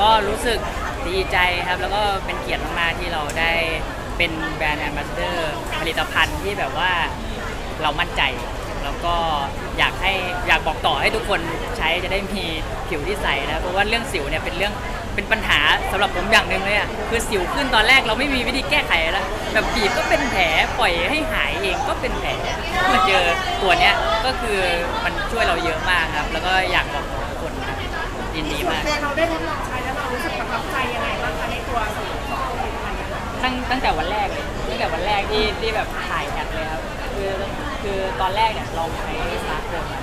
ก็รู้สึกดีใจครับ แล้วก็เป็นเกียรติมากๆที่เราได้เป็นแบรนด์แอมบาสเดอร์ผลิตภัณฑ์ที่แบบว่าเรามั่นใจ แล้วก็อยากให้อยากบอกต่อให้ทุกคนใช้จะได้มีผิวที่ใสนะเพราะว่าเรื่องสิวเนี่ยเป็นเรื่องเป็นปัญหาสำหรับผมอย่างหนึ่งเลยอะคือสิวขึ้นตอนแรกเราไม่มีวิธีแก้ไขแล้วแบบบีบก็เป็นแผลปล่อยให้หายเองก็เป็นแผลมาเจอตัวเนี้ยก็คือมันช่วยเราเยอะมากครับ แล้วก็อยากบอกทุกคนยินดีมากเราได้ทดลองใช้ ทับใจยังไงบ้างคะในตัวสองคนตั้งตั้งแต่วันแรกเลยตั้งแต่วันแรกที่ที่แบบถ่ายแอดเลยครับคือคือตอนแรกเนี่ยลองใช้สมาร์ทโฟนมา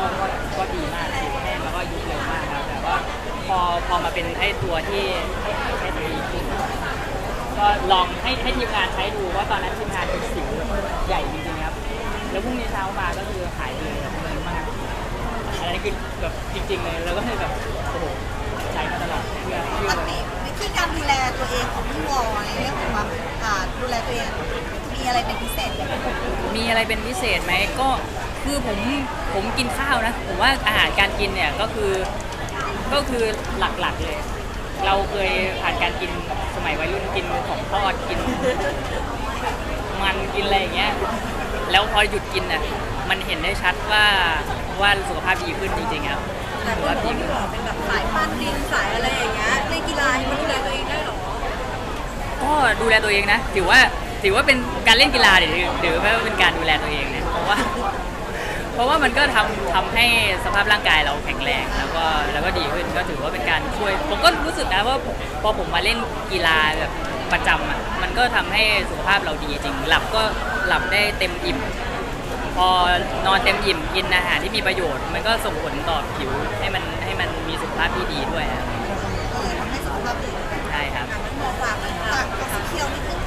ก็ก็ก็ดีมากสิวแห้งแล้วก็ยุบเร็วมากครับแต่ว่าพอพอมาเป็นไอ้ตัวที่ให้หายใช้ดีขึ้นก็ลองให้ให้ทีมงานใช้ดูว่าตอนนั้นทีมงานเป็นสิวใหญ่จริงๆครับ แล้วพรุ่งนี้เช้ามาก็คือหายไปเลยแบบเลยมากอันนี้คือแบบจริงๆเลยแล้วก็เลยแบบโอ้โห ปกติวิธีการดูแลตัวเองของพี่วอในเรื่องของความอ่าดูแลตัวเองมีอะไรเป็นพิเศษไหมมีอะไรเป็นพิเศษไหมก็คือผมผมกินข้าวนะ ผมว่าอาหารการกินเนี่ยก็คือก็คือหลักๆเลย เราเคยผ่านการกินสมัยวัยรุ่นกินของทอดกิน มันกินอะไรอย่างเงี้ยแล้วพอหยุดกินอะมันเห็นได้ชัดว่า ว่าสุขภาพดีขึ้นจริงๆครับแต่สุคขนภาพบอดีกว่าขึ้นพี่วอเป็นแบบสายปั้นดินสายอะไรอย่างเงี้ยในกีฬามันดูแลตัวเองได้เหรอ ก็ดูแลตัวเองนะ ถือว่าถือว่าเป็นการเล่นกีฬาหรือหรือว่าเป็นการดูแลตัวเองเนี่ยเพราะว่า เพราะว่ามันก็ทำทำให้สภาพร่างกายเราแข็งแรงแล้วก็แล้วก็ดีขึ้นก็ถือว่าเป็นการช่วย ผมก็รู้สึกนะว่าพอผมมาเล่นกีฬาแบบประจำอะมันก็ทำให้สุขภาพเราดีจริง หลับก็หลับได้เต็มอิ่ม พอนอนเต็มอิ่มกินอาหารที่มีประโยชน์ มันก็ส่งผลต่อผิวให้มันให้มันมีสุขภาพที่ดีด้วยครับเออทำให้สุขภาพดีใช่ครับหมอฝากฝากกับสีเขียวนิดนึง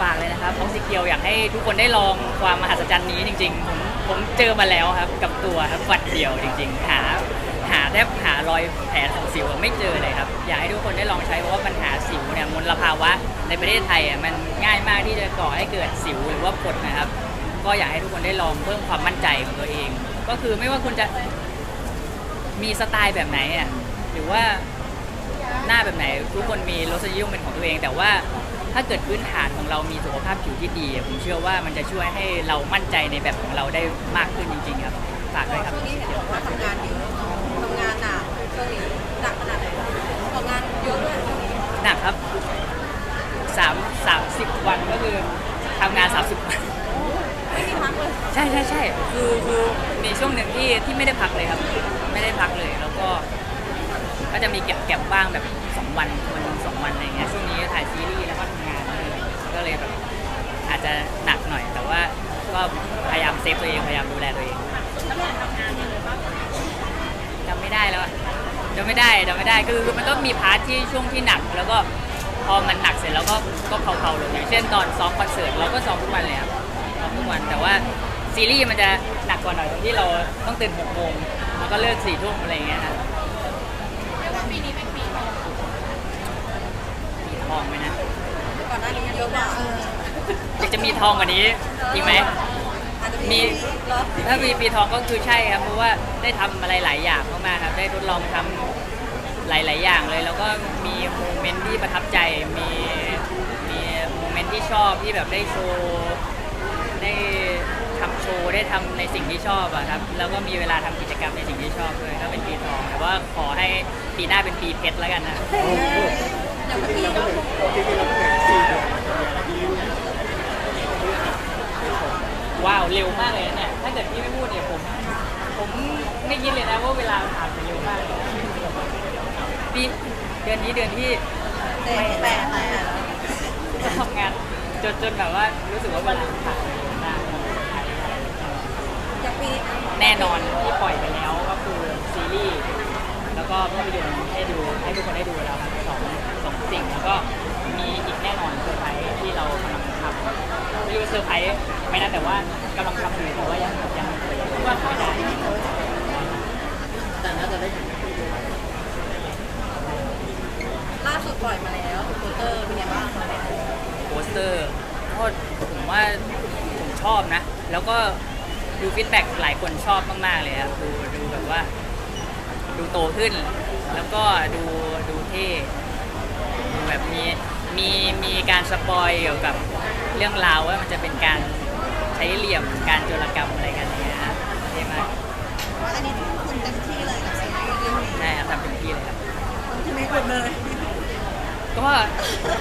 ฝากเลยนะครับออกซิเกียวอยากให้ทุกคนได้ลองความมหัศจรรย์นี้จริง ๆ ผมผมเจอมาแล้วครับ กับตัวครับฝัดเดียวจริง ๆ หาหาแทบหารอยแผลของสิวไม่เจอเลยครับ อยากให้ทุกคนได้ลองใช้เพราะว่าปัญหาสิวเนี่ยมลภาวะในประเทศไทยอะมันง่ายมากที่จะก่อให้เกิดสิวหรือว่าผดนะครับ ก็อยากให้ทุกคนได้ลองเพิ่มความมั่นใจของตัวเอง ก็คือไม่ว่าคุณจะมีสไตล์แบบไหนอะหรือว่าหน้าแบบไหนทุกคนมีรสนิยมเป็นของตัวเอง แต่ว่าถ้าเกิดพื้นฐานของเรามีสุขภาพผิวที่ดี ผมเชื่อว่ามันจะช่วยให้เรามั่นใจในแบบของเราได้มากขึ้นจริง ๆ ครับฝากด้วยครับช่วงนี้เห็นบอกว่าทำงานเยอะทำงานหนักช่วงนี้หนักขนาดไหนทำงานเยอะด้วยช่วงนี้หนักครับสามสามสิบวันก็คือทำงาน30วัน ไม่มีพักเลยใช่ใช่ใช่คือคือมีช่วงหนึ่งที่ที่ไม่ได้พักเลยครับ ไม่ได้พักเลยแล้วก็ก็จะมีเก็บเก็บบ้างแบบสองวันวันหนึ่งสองวันอะไรเงี้ยช่วงนี้ถ่ายซีรีส์แล้วก็ทำงานก็เลยแบบอาจจะหนักหน่อย แต่ว่าก็พยายามเซฟตัวเองพยายามดูแลตัวเองจำไม่ได้แล้วอะจำไม่ได้จำไม่ได้คือคือมันก็มีพาร์ทที่ช่วงที่หนักแล้วก็พอมันหนักเสร็จแล้วก็ก็เผาๆลงอย่างเช่นตอนซ้อมคอนเสิร์ตเราก็ซ้อมทุกวันเลยครับซ้อมทุ กวัน แต่ว่าซีรีส์มันจะหนักกว่าหน่อยตรงที่เราต้องตื่นหกโมงแล้วก็เลิกสี่ทุ่มอะไรอย่างเงี้ยครับปีนี้เป็นปีทองมีทองไหมนะก่อนหน้านี้เยอะกว่าเอออยากจะมีทองกว่านี้จริงไหมอาจจะมีเหรอถ้ามีปีทองก็คือใช่ครับเพราะว่าได้ทำอะไรหลายอย่างมากๆครับ ได้ทดลองทำหลาย ๆ อย่างเลย แล้วก็มีโมเมนต์ที่ประทับใจมีมีโมเมนต์ที่ชอบที่แบบได้โชว์ ได้ทำโชว์ได้ทำในสิ่งที่ชอบอะครับแล้วก็มีเวลาทำกิจกรรมในสิ่งที่ชอบด้วยก็เป็นปีทองแต่ว่าขอให้ปีหน้าเป็นปีเพชรแล้วกันนะ อย่างเมื่อกี้เนาะว้าวเร็วมากเลยนะเนี่ยถ้าเกิดพี่ไม่พูดเนี่ยผม ผมไม่คิดเลยนะว่าเวลาผ่านไปเร็วมากเลยนะปีเดือนนี้เดือนที่เด็กแปดแปดทำงาน จนจนแบบว่ารู้สึกว่าเวลาผ่านไปเร็วมากอย่างปีแน่นอนที่ปล่อยไปแล้วก็คือซีรีส์แล้วก็ภาพยนตร์ให้ดูให้ทุกคนได้ดูแล้วครับสองสองสิ่งแล้วก็มีอีกแน่นอนเซอร์ไพรส์ที่เรากำลังทำไม่รู้ว่าเซอร์ไพรส์ไหมนะแต่ว่ากำลังทำอยู่แต่ว่ายังยังว่าไม่ได้ แต่น่าจะได้ ล่าสุดปล่อยมาแล้วโปสเตอร์เป็นไงบ้าง โปสเตอร์ก็ผมว่าผม ชอบนะ แล้วก็ดูฟีดแบ็กหลายคนชอบมากๆเลยครับดูดูแบบว่า ดูโตขึ้น แล้วก็ดูดูเท่ดูแบบมีมีมีการสปอยเกี่ยวกับเรื่องราวว่ามันจะเป็นการใช้เหลี่ยมการโจรกรรมอะไรกันอย่างเงี้ยครับเท่มากว่าอันนี้ทุ่มทุนเต็มที่เลยกับซีรีส์เรื่องนี้ใช่ครับทำเต็มที่เลยครับที่ไม่หมดเลยก็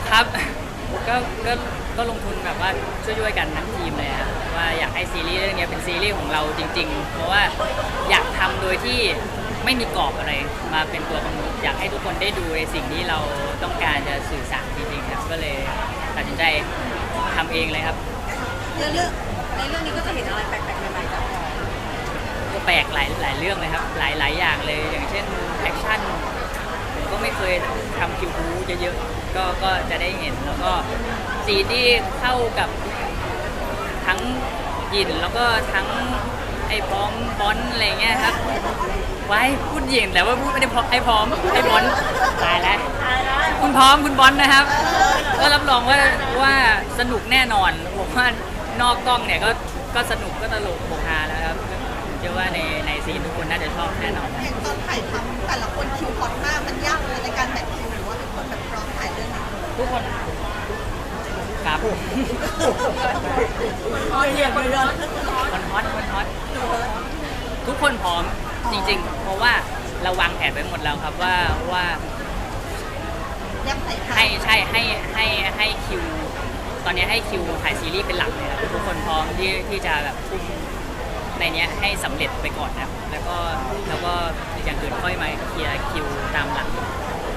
ครับ ก็ก็ก็ลงทุนแบบว่าช่วยๆกันทั้งทีมเลยครับว่าอยากให้ซีรีส์เรื่องนี้เป็นซีรีส์ของเราจริง ๆ เพราะว่าอยากทำโดยที่ไม่มีกรอบอะไรมาเป็นตัวกำหนดอยากให้ทุกคนได้ดูในสิ่งที่เราต้องการจะสื่อสารจริงๆครับก็เลยตัดสินใจทำเองเลยครับเรื่องเรื่องในเรื่องนี้ก็จะเห็นอะไรแปลกๆใหม่ๆจากพอก็แปลกหลายหลายเรื่องเลยครับ หลายหลายอย่างเลยอย่างเช่นแอคชั่นผมก็ไม่เค ยทำคิวบูเยอะๆก็ก็จะได้เห็นแล้วก็ซีที่เข้ากับทั้งหยินแล้วก็ทั้งไอ้พร้อมบอลอะไรเงี้ยครับไว้พูดหยินแต่ว่าพูดไม่ได้พร้อมไอ้พร้อมไอ้บอลตายแล้วคุณพร้อมคุณบอลนะครับ ก็รับรองว่าว่าสนุกแน่นอนผมว่านอกกล้องเนี่ยก็ก็สนุกก็ตลกโปกฮาแล้วครับ ชื่อว่าในในซีนทุกคนน่าจะชอบแน่นอน อย่างตอนถ่ายทำแต่ละคนคิวฮอตมากมันยากเลยในการแบ่งคิวหรือว่าทุกคนแบบพร้อมถ่ายเรื่องนี้ทุกคนครับอ๋อเยี่ยมเลยมันฮอตมันฮอตทุกคนพร้อมจริง ๆ เพราะว่าเราวางแผนไว้หมดแล้วครับว่าว่ายักษ์ใส่ไข่ให้ใช่ให้ให้ให้คิว ตอนนี้ให้คิวถ่ายซีรีส์เป็นหลักเลยครับทุกคนพร้อมที่ที่จะแบบทุ่ม ในเนี้ยให้สำเร็จไปก่อนนะครับแล้วก็แล้วก็อย่างอื่นค่อยมาเคลียร์คิวตามหลัง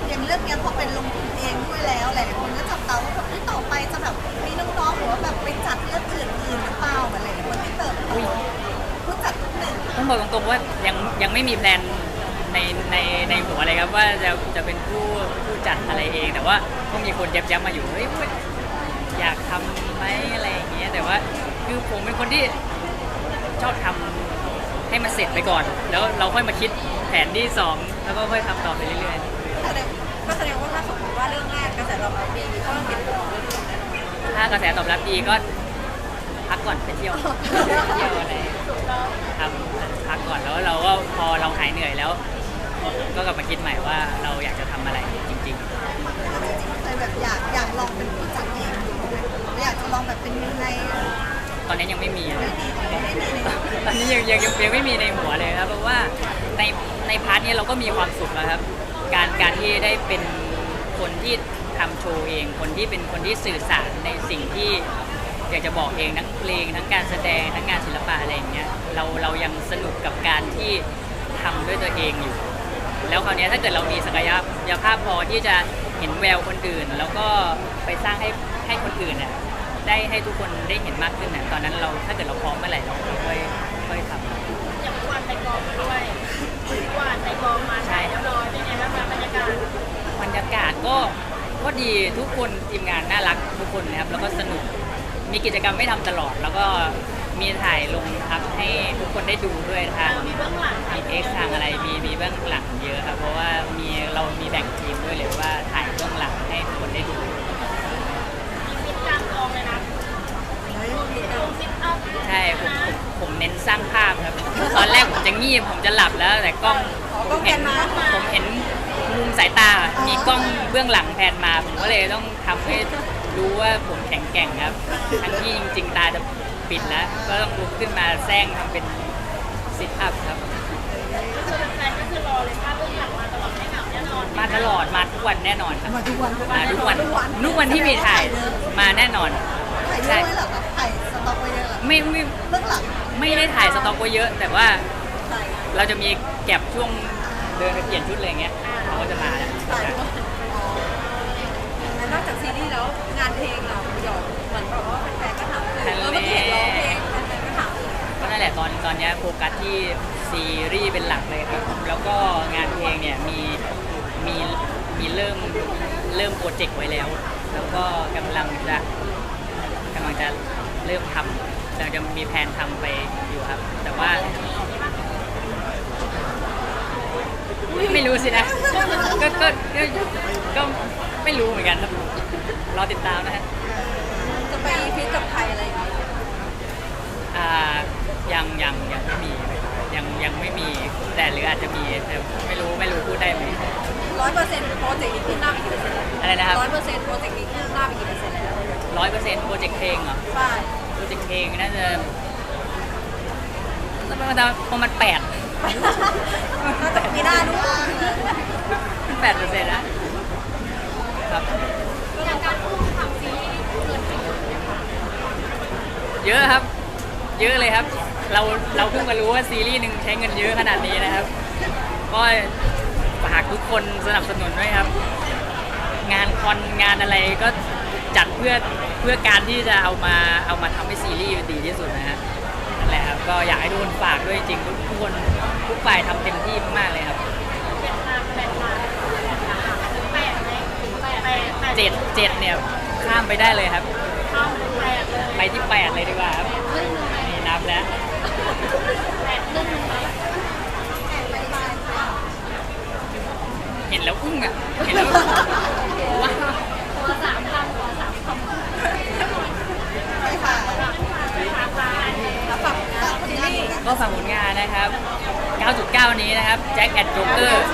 อย่างเรื่องเนี้ยพอเป็นลงทุนเองด้วยแล้วหลายๆคนก็จับตาว่าแบบที่ต่อไปจะแบบมีน้องๆหรือว่าแบบไปจัดเรื่องอื่นๆหรือเปล่าอะไรอย่างเงี้ยคนที่เติบโตผู้จัดท่านหนึ่งต้องบอกตรงๆว่ายังยังไม่มีแพลนในในในหัวเลยครับว่าจะจะเป็นผู้ผู้จัดอะไรเอง แต่ว่าก็มีคนย้ำๆมาอยู่เฮ้ยอยากทำไหมอะไรอย่างเงี้ยแต่ว่าคือผมเป็นคนที่ ชอบทำให้มันเสร็จไปก่อน แล้วเราค่อยมาคิดแผนที่สองแล้วก็ค่อยทำต่อไปเรื่อยๆแสดงก็แสดงว่าถ้าสมมติว่าเรื่องแรกกระแสตอบรับดีก็เห็นต่อเรื่องอื่นแน่นอนถ้ากระแสตอบรับดีก็พักก่อนไปเที่ยวเที่ยวอะไรทำพักก่อนแล้วเราก็พอเราหายเหนื่อยแล้ว ก็กลับมาคิดใหม่ว่าเราอยากจะทำอะไรจริงเคยแบบอยากอยากลองเป็นผู้จัดเองดูไหมอยากจะลองแบบเป็นยังไงๆ ตอนนี้ยังไม่มีตอนนี้ยังยังยังไม่มีในหัวเลยครับเพราะว่าในในพาร์ทนี้เราก็มีความสุขแล้วครับ การการที่ได้เป็นคนที่ทำโชว์เอง คนที่เป็นคนที่สื่อสารในสิ่งที่อยากจะบอกเองทั้งเพลงทั้งการแสดงทั้งงานศิลปะอะไรอย่างเงี้ยเราเรายังสนุกกับการที่ทำด้วยตัวเองอยู่ แล้วคราวนี้ถ้าเกิดเรามีศักยภาพพอที่จะเห็นแววคนอื่น แล้วก็ไปสร้างให้ให้คนอื่นน่ะ ได้ให้ทุกคนได้เห็นมากขึ้นน่ะตอนนั้นเราถ้าเกิดเราพร้อมเมื่อไหร่เราค่อยค่อยทำอย่างเมื่อวานไปกองมาด้วยเมื่อวานไปกองมาถ่ายเรียบร้อยเป็นไงบ้างคะบรรยากาศบรรยากาศก็ก็ดีทุกคนทีมงานน่ารักทุกคนนะครับแล้วก็สนุกมีกิจกรรมไม่ทำตลอด แล้วก็มีถ่ายลงทับให้ทุกคนได้ดูด้วยทางมีเบื้องหลังมีเอ็กทางอะไรมีมีเบื้องหลังเยอะครับเพราะว่ามีเรามีแบ่งทีมด้วยเลยว่าถ่ายเบื้องหลังให้ทุกคนได้ดู มีฟิตกลางกองเลยนะลงฟิตอัพ ใช่ผมผมผมเน้นสร้างภาพครับ ตอนแรกผมจะงีบผมจะหลับแล้ว แต่กล้องผมเห็นผมเห็นมุมสายตา มีกล้องเบื้องหลังแผนมา ผมก็เลยต้องทำให้รู้ว่าผมแข็งแกร่งครับ ทั้งที่จริง ๆ ตาจะปิดแล้ว ก็ต้องลุกขึ้นมาแซงทำเป็นซิทอัพครับก็คือแฟนๆก็คือรอเลยภาพเบื้องหลังมาตลอดไม่เหงาแน่นอนมาตลอดมาทุกวันแน่นอนครับมาทุกวันมาทุกวันทุกวันที่มีถ่ายมาแน่นอน ถ่ายเยอะไว้เหรอครับ ถ่ายสต็อกไว้เยอะเหรอไม่ไม่เบื้องหลังไม่ได้ถ่ายสต็อกไว้เยอะ แต่ว่าถ่ายเราจะมีแก็บช่วงเดินไปเปลี่ยนชุดอะไรอย่างเงี้ยเขาก็จะมาแล้วถ่ายด้วยอ๋อแล้วนอกจากซีรีส์แล้วงานเพลงเราหยอดเหมือนแบบว่าแฟนๆก็ถามเออเมื่อกี้เห็นร้องเพลงแฟนๆก็ถามก็นั่นแหละตอนตอนเนี้ยโฟกัสที่ซีรีส์เป็นหลักเลยครับ แล้วก็งานเพลงเนี่ยมีมีมีเริ่มเริ่มโปรเจกต์ไว้แล้ว แล้วก็กำลังจะกำลังจะ เริ่มทำเราจะมีแผนทำไปอยู่ครับ แต่ว่าไม่รู้สินะก็ก็ก็ก็ไม่รู้เหมือนกันครับรอติดตามนะฮะจะไปฟิตกับใครอะไรอย่างเงี้ยอ่ายังยังยังไม่มียังยังไม่มีแต่หรืออาจจะมีแต่ไม่รู้ไม่รู้พูดได้ไหมร้อยเปอร์เซ็นต์โปรเจกต์นี้ขึ้นหน้าไปกี่เปอร์เซ็นต์อะไรนะครับร้อยเปอร์เซ็นต์โปรเจกต์นี้ขึ้นหน้าไปกี่เปอร์เซ็นต์แล้ว ร้อยเปอร์เซ็นต์โปรเจกต์เพลงเหรอใช่โปรเจกต์เพลงน่าจะประมาณประมาณแปดน่าจะมีหน้าด้วยแปดเปอร์เซ็นต์นะครับอย่างการพูดคำซีรีส์เกินเยอะคะเยอะครับ เยอะเลยครับ เราเราเพิ่งมารู้ว่าซีรีส์หนึ่งใช้เงินเยอะขนาดนี้นะครับ ก็ฝากทุกคนสนับสนุนด้วยครับ งานคอนงานอะไรก็ จัดเพื่อเพื่อการที่จะเอามาเอามาทำให้ซีรีส์ดีที่สุดนะฮะนั่นแหละครับก็อยากให้ทุกคนฝากด้วยจริงทุกทุกคนทุกฝ่ายทำเต็มที่มากๆเลยครับเป็นตามแปดตามแปดแปดแปดแปดเจ็ดเจ็ดเนี่ยข้ามไปได้เลยครับข้าเป็นแปดเลยไปที่แปดเลยดีกว่าครับนี่นับแล้วแปดครึ่งหนึงไหมเห็นแล้วอึ้งอะเห็นแล้วว้าว ตัวสามคำตัวสามคำ ไม่ค่ะ สามคำ แล้วฝั่งซีรีส์ ก็ฝากผลงานนะครับ 9.9 นี้นะครับแจ็คแอนด์โจ๊กเกอร์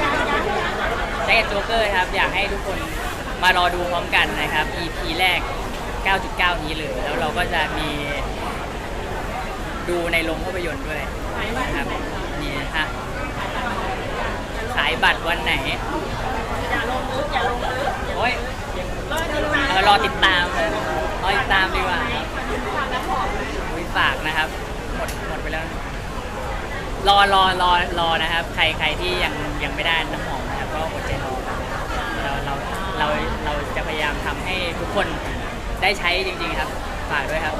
แจ็คแอนด์โจ๊กเกอร์ครับ อยากให้ทุกคนมารอดูพร้อมกันนะครับ EP แรก 9.9 นี้เลยแล้วเราก็จะมี ดูในโรงภาพยนตร์ด้วยนะครับนี่นะฮะขายบัตรวันไหนอย่าลงลึกอย่าลงลึกโอ้ยรอติดตามเออรอติดตามนะรอติดตามดีกว่า ความน้ำหอม อุ๊ยฝากนะครับ หมดหมดไปแล้ว รอรอรอรอนะครับ ใครใครที่ยังยังไม่ได้น้ำหอมนะครับก็อดใจรอเราเราเราเราจะพยายามทำให้ทุกคนได้ใช้จริงๆครับฝากด้วยครับ